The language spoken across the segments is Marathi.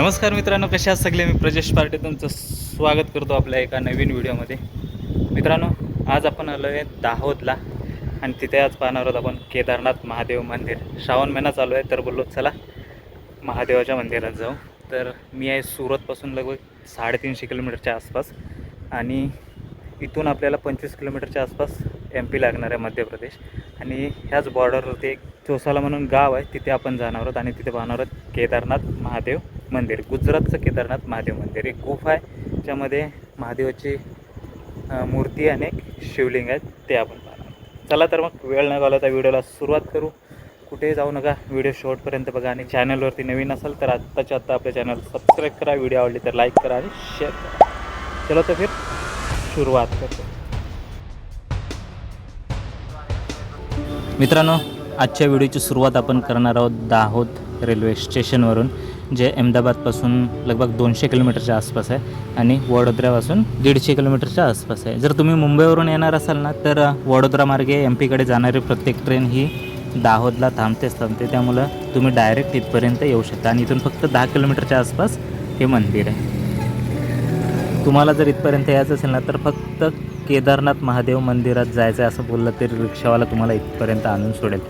नमस्कार मित्रांनो कशा आहात सगळे? मी प्रजेश पार्टे तुमचं स्वागत करतो आपल्या एका नवीन व्हिडिओमध्ये. मित्रांनो आज आपण आलो आहे दाहोदला. आणि तिथे आज पाहणार आहोत आपण केदारनाथ महादेव मंदिर. श्रावण महिना चालू आहे तर बोललो चला महादेवाच्या मंदिरात जाऊ. तर मी आहे सुरतपासून लगभग साडेतीनशे किलोमीटरच्या आसपास. आणि इथून आपल्याला पंचवीस किलोमीटरच्या आसपास एम पी लागणार आहे मध्य प्रदेश. आणि ह्याच बॉर्डरवरती एक चोसाला म्हणून गाव आहे तिथे आपण जाणार आहोत. आणि तिथे पाहणार आहोत केदारनाथ महादेव मंदिर गुजरातचं केदारनाथ महादेव मंदिर. एक गुफा आहे ज्यामध्ये महादेवाची मूर्ती आणि एक शिवलिंग आहे ते आपण पाहणार चला तर मग वेळ न घालवता व्हिडिओला सुरुवात करू. कुठेही जाऊ नका व्हिडिओ शॉर्टपर्यंत बघा आणि चॅनलवरती नवीन असाल तर आत्ताच्या आत्ता आपल्या चॅनल सबस्क्राईब करा व्हिडिओ आवडली तर लाईक करा आणि शेअर करा. चलो तर फिर सुरुवात करतो. मित्रांनो आजच्या व्हिडिओची सुरुवात आपण करणार आहोत दाहोद रेल्वे स्टेशनवरून. जे अहमदाबादपासून लगभग दोनशे किलोमीटरच्या आसपास आहे आणि वडोदऱ्यापासून दीडशे किलोमीटरच्या आसपास आहे. जर तुम्ही मुंबईवरून येणार असाल ना तर वडोदरामार्गे वडोदरा मार्गे एम पीकडे जाणारी प्रत्येक ट्रेन ही दाहोदला थांबतेच थांबते. त्यामुळं तुम्ही डायरेक्ट इथपर्यंत येऊ शकता. आणि इथून फक्त दहा किलोमीटरच्या आसपास हे मंदिर आहे. तुम्हाला जर इथपर्यंत यायचं असेल ना तर फक्त केदारनाथ महादेव मंदिरात जायचं आहे असं बोललं तरी रिक्षावाला तुम्हाला इथपर्यंत आणून सोडेल.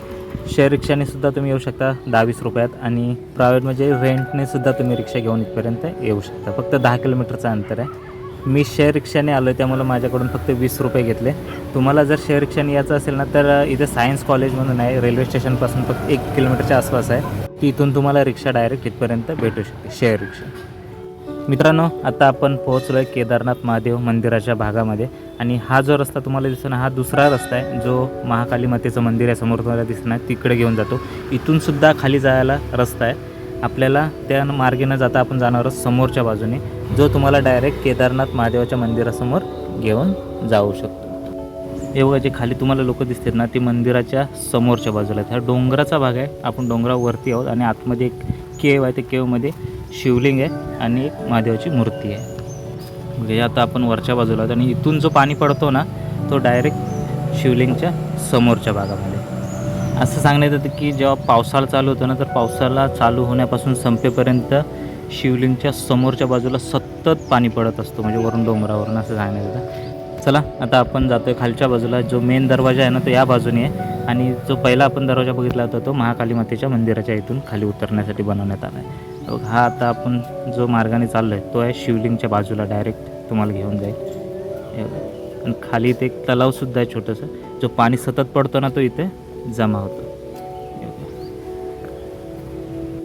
शेअर रिक्षाने सुद्धा तुम्ही येऊ शकता दहा वीस रुपयात आणि प्रायव्हेट म्हणजे रेंटने सुद्धा तुम्ही रिक्षा घेऊन इथपर्यंत येऊ शकता. फक्त दहा किलोमीटरचं अंतर आहे. मी शेअर रिक्षाने आलो त्यामुळे माझ्याकडून फक्त वीस रुपये घेतले. तुम्हाला जर शेअर रिक्षाने यायचं असेल ना तर इथे सायन्स कॉलेज म्हणून आहे रेल्वे स्टेशनपासून फक्त एक किलोमीटरच्या आसपास आहे. तिथून तुम्हाला रिक्षा डायरेक्ट इथपर्यंत भेटू शकते शेअर रिक्षा. मित्रांनो आता आपण पोहोचलो आहे केदारनाथ महादेव मंदिराच्या भागामध्ये. आणि हा जो रस्ता तुम्हाला दिसतो ना हा दुसरा रस्ता आहे जो महाकाली मातेचं मंदिर आहे समोर तुम्हाला दिसणार तिकडे घेऊन जातो. इथून सुद्धा खाली जायला रस्ता आहे. आपल्याला त्या मार्गे न जाता आपण जाणार आहोत समोरच्या बाजूने जो तुम्हाला डायरेक्ट केदारनाथ महादेवाच्या मंदिरासमोर घेऊन जाऊ शकतो. हे बघा जे खाली तुम्हाला लोक दिसतात ना ते मंदिराच्या समोरच्या बाजूला आहेत. हा डोंगराचा भाग आहे. आपण डोंगरावरती आहोत आणि आतमध्ये एक केव आहे त्या केवमध्ये शिवलिंग आहे आणि एक महादेवाची मूर्ती आहे. म्हणजे आता आपण वरच्या बाजूला आहोत आणि इथून जो पाणी पडतो ना तो डायरेक्ट शिवलिंगच्या समोरच्या भागामध्ये. असं सांगण्यात येतं की जेव्हा पावसाळा चालू होतो ना तर पावसाळा चालू होण्यापासून संपेपर्यंत शिवलिंगच्या समोरच्या बाजूला सतत पाणी पडत असतो म्हणजे वरून डोंगरावरून असं सांगण्यात येतं. चला आता आपण जातो आहे खालच्या बाजूला जो मेन दरवाजा आहे ना तो या बाजूने आहे. आणि जो पहिला आपण दरवाजा बघितला होता तो महाकाली मातेच्या मंदिराच्या इथून खाली उतरण्यासाठी बनवण्यात आला आहे. बघ, हा आता आपण जो मार्गाने चाललो आहे तो आहे शिवलिंगच्या बाजूला डायरेक्ट तुम्हाला घेऊन जाईल. आणि खाली इथे एक तलावसुद्धा आहे छोटंसं. जो पाणी सतत पडतो ना तो इथे जमा होतो.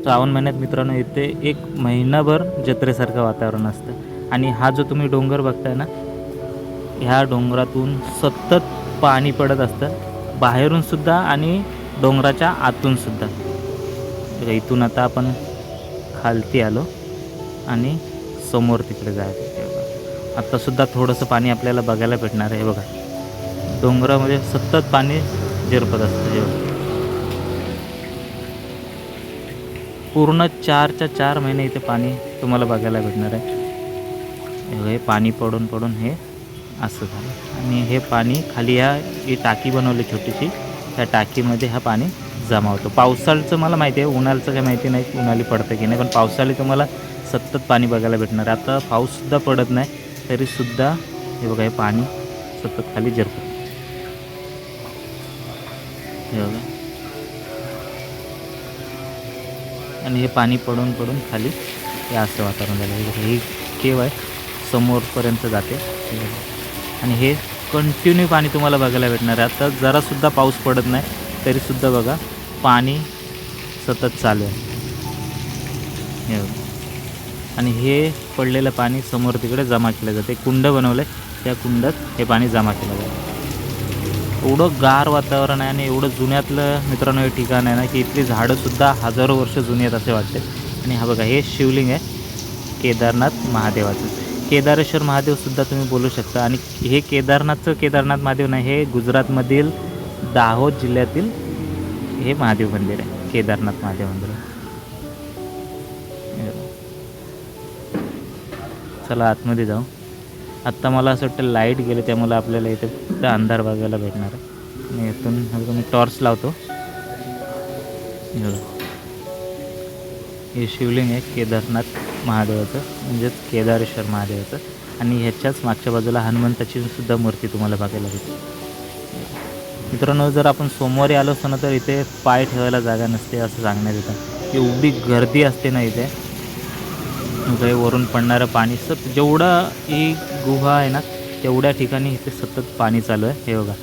श्रावण महिन्यात मित्रांनो इथे एक महिनाभर जत्रेसारखं वातावरण असतं. आणि हा जो तुम्ही डोंगर बघताय ना ह्या डोंगरातून सतत पाणी पडत असतं. बाहेरून सुद्धा आणि डोंगराच्या आतून सुद्धा. इथून आता आपण खालती आलो आणि समोर तिकडे जायचं आत्तासुद्धा थोडंसं पाणी आपल्याला बघायला भेटणार आहे. बघा. डोंगरामध्ये सतत पाणी झिरपत असतं. हे बघा. पूर्ण चारच्या चार महिने इथे पाणी तुम्हाला बघायला भेटणार आहे. हे हे पाणी पडून पडून हे असं झालं. आणि हे पाणी खाली ह्या ही टाकी बनवली छोटीशी. त्या टाकीमध्ये हा पाणी जमा होतो. पावसाळचं मला माहिती आहे उन्हाळ्याचं काही माहिती नाही उन्हाळी पडतं की नाही पण पावसाळी तुम्हाला सतत पाणी बघायला भेटणार. आता पाऊससुद्धा पडत नाही तरीसुद्धा हे बघा हे पाणी सतत खाली झिरपत हे बघा. आणि हे पाणी पडून पडून खाली हे असं वातावरण झालं. हे केव आहे समोरपर्यंत जाते. आणि हे कंटिन्यू पाणी तुम्हाला बघायला भेटणार आहे. आता जरासुद्धा पाऊस पडत नाही तरीसुद्धा बघा पाणी सतत चालू आहे. हे आणि हे पडलेलं पाणी समोर तिकडे जमा केलं जाते. कुंड बनवलं आहे त्या कुंडात हे पाणी जमा केलं जातं. एवढं गार वातावरण आहे आणि एवढं जुन्यातलं मित्रांनो हे ठिकाण आहे ना की इथली झाडंसुद्धा हजारो वर्ष जुनी आहेत असे वाटते. आणि हा बघा हे शिवलिंग आहे. केदारनाथ महादेवाचं. केदारेश्वर महादेवसुद्धा तुम्ही बोलू शकता. आणि हे केदारनाथचं केदारनाथ महादेव नाही हे गुजरातमधील दाहोद जिल्ह्यातील हे महादेव मंदिर आहे केदारनाथ महादेव मंदिर. चला आतमध्ये जाऊ. आत्ता मला असं वाटतं लाइट गेले त्यामुळे आपल्याला इथे फक्त अंधार बघायला भेटणार आहे. आणि इथून मी टॉर्च लावतो. हे हे शिवलिंग आहे केदारनाथ महादेवाचं म्हणजेच केदारेश्वर महादेवाचं. आणि ह्याच्याच मागच्या बाजूला हनुमंताची सुद्धा मूर्ती तुम्हाला बघायला भेटेल. मित्रांनो जर आपण सोमवारी आलो असतो ना तर इथे पाय ठेवायला जागा नसते असं सांगण्यात येतं. एवढी गर्दी असते ना इथे. काही वरून पडणारं पाणी सत जेवढं ही गुहा आहे ना तेवढ्या ठिकाणी इथे सतत पाणी चालू आहे. हे बघा.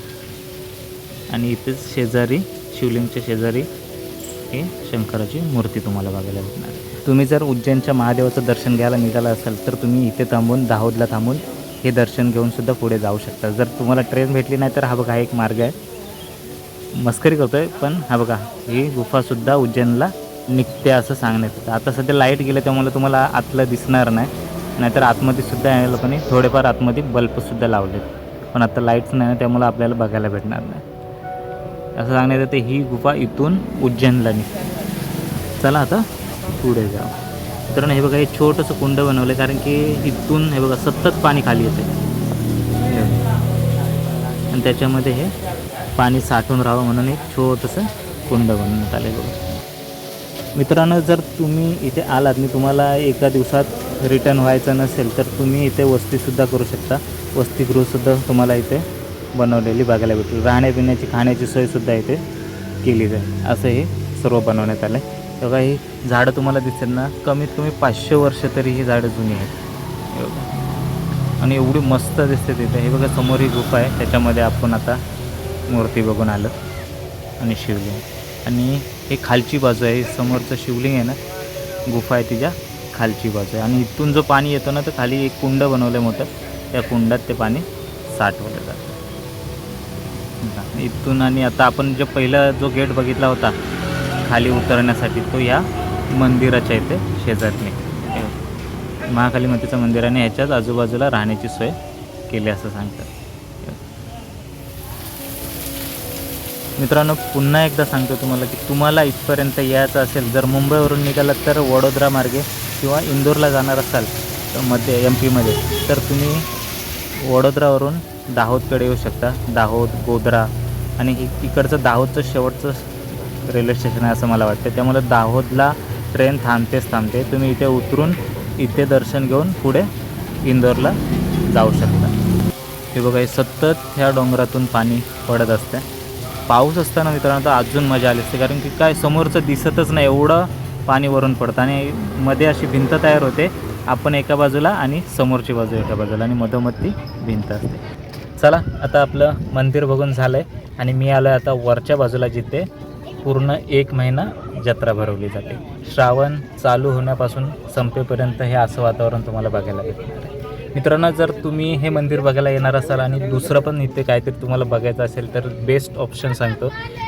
आणि इथेच शेजारी शिवलिंगच्या शेजारी ही शंकराची मूर्ती तुम्हाला बघायला भेटणार. तुम्ही जर उज्जैनच्या महादेवाचं दर्शन घ्यायला निघाला असाल तर तुम्ही इथे थांबून दाहोदला थांबून हे दर्शन घेऊनसुद्धा पुढे जाऊ शकता. जर तुम्हाला ट्रेन भेटली नाही तर हा बघा एक मार्ग आहे. मस्करी करतोय पण हा बघा ही गुफासुद्धा उज्जैनला निघते असं सांगण्यात येतं. आता सध्या लाइट गेलं त्यामुळे तुम्हाला आतलं दिसणार नाही. नाहीतर आतमध्ये सुद्धा या लोकांनी थोडेफार आतमध्ये बल्बसुद्धा लावलेत. पण आता लाईट्स नाही ना त्यामुळे आपल्याला बघायला भेटणार नाही. असं सांगण्यात येतं ही गुफा इथून उज्जैनला निघते. चला आता पुढे जाऊ. मित्रांनो हे बघा हे छोटंसं कुंड बनवलं आहे कारण की इथून हे बघा सतत पाणी खाली येते आणि त्याच्यामध्ये हे पाणी साठून राहावं म्हणून एक छोटंसं कुंड बनवण्यात आलं आहे बघा. मित्रांनो जर तुम्ही इथे आलात मी तुम्हाला एका दिवसात रिटर्न व्हायचं नसेल तर तुम्ही इथे वस्तीसुद्धा करू शकता. वसतिगृहसुद्धा तुम्हाला इथे बनवलेली बघायला भेटेल. राहण्यापिण्याची खाण्याची सोयसुद्धा इथे केली जाईल असं हे सर्व बनवण्यात आलं आहे बघा ही झाडं तुम्हाला दिसतात ना कमीत कमी पाचशे वर्ष तरी ही झाडं जुनी आहेत. आणि एवढी मस्त दिसते तिथे. हे बघा समोर ही गुफा आहे. त्याच्यामध्ये आपण आता मूर्ती बघून आलं आणि शिवलिंग. आणि हे खालची बाजू आहे समोरचं शिवलिंग आहे ना गुफा आहे तिच्या खालची बाजू आहे. आणि इथून जो पाणी येतो ना तर खाली एक कुंड बनवलं आहे मोठं. त्या कुंडात ते पाणी साठवलं जातं. इथून आणि आता आपण जो पहिला जो गेट बघितला होता खाली उतरण्यासाठी तो या मंदिराच्या इथे शेजारने. महाकाली मातेचं मंदिर आणि ह्याच्याच आजूबाजूला राहण्याची सोय केली असं सांगतात. मित्रांनो पुन्हा एकदा सांगतो तुम्हाला की तुम्हाला इथपर्यंत यायचं असेल जर मुंबईवरून निघालात तर वडोदरा मार्गे किंवा इंदोरला जाणार असाल तर मध्ये एम पीमध्ये तर तुम्ही वडोदरावरून दाहोदकडे येऊ शकता. दाहोद गोधरा आणि इ- इकडचं दाहोदचं शेवटचं रेल्वे स्टेशन आहे असं मला वाटतं. त्यामुळे दाहोदला ट्रेन थांबतेच थांबते. तुम्ही इथे उतरून इथे दर्शन घेऊन पुढे इंदोरला जाऊ शकता. हे बघा सतत ह्या डोंगरातून पाणी पडत असते पाऊस असताना मित्रांनो तर अजून मजा आली असते. कारण की काय समोरचं दिसतच नाही एवढं पाणी वरून पडतं. आणि मध्ये अशी भिंत तयार होते. आपण एका बाजूला आणि समोरची बाजू एका बाजूला आणि मधोमध ती भिंत असते. चला आता आपलं मंदिर बघून झालं आहे आणि मी आलो आहे आता वरच्या बाजूला जिथे पूर्ण एक महिना जत्रा भरवली जाते. श्रावण चालू होण्यापासून संपेपर्यंत हे असं वातावरण तुम्हाला बघायला भेटणार आहे. मित्रांनो जर तुम्ही हे मंदिर बघायला येणार असाल आणि दुसरं पण इथे काहीतरी तुम्हाला बघायचं असेल तर बेस्ट ऑप्शन सांगतो.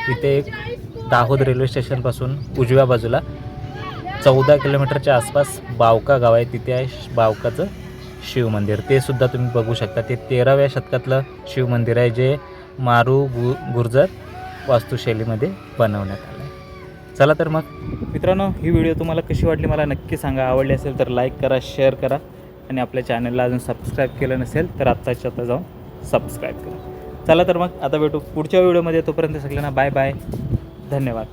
इथे एक दाहोद रेल्वे स्टेशनपासून उजव्या बाजूला चौदा किलोमीटरच्या आसपास बावका गाव आहे. तिथे आहे श- बावकाचं शिवमंदिर ते सुद्धा तुम्ही बघू शकता. ते तेराव्या शतकातलं शिवमंदिर आहे जे मारू गु गुर्जर वास्तुशैलीमध्ये बनवण्यात आलं आहे. चला तर मग मित्रांनो ही व्हिडिओ तुम्हाला कशी वाटली मला नक्की सांगा. आवडली असेल तर लाईक करा शेअर करा. आणि आपल्या चॅनलला अजून सबस्क्राईब केलं नसेल तर आत्ताच्या आता जाऊन सबस्क्राईब करा. चला तर मग आता भेटू पुढच्या व्हिडिओमध्ये तोपर्यंत सगळ्यांना बाय बाय धन्यवाद.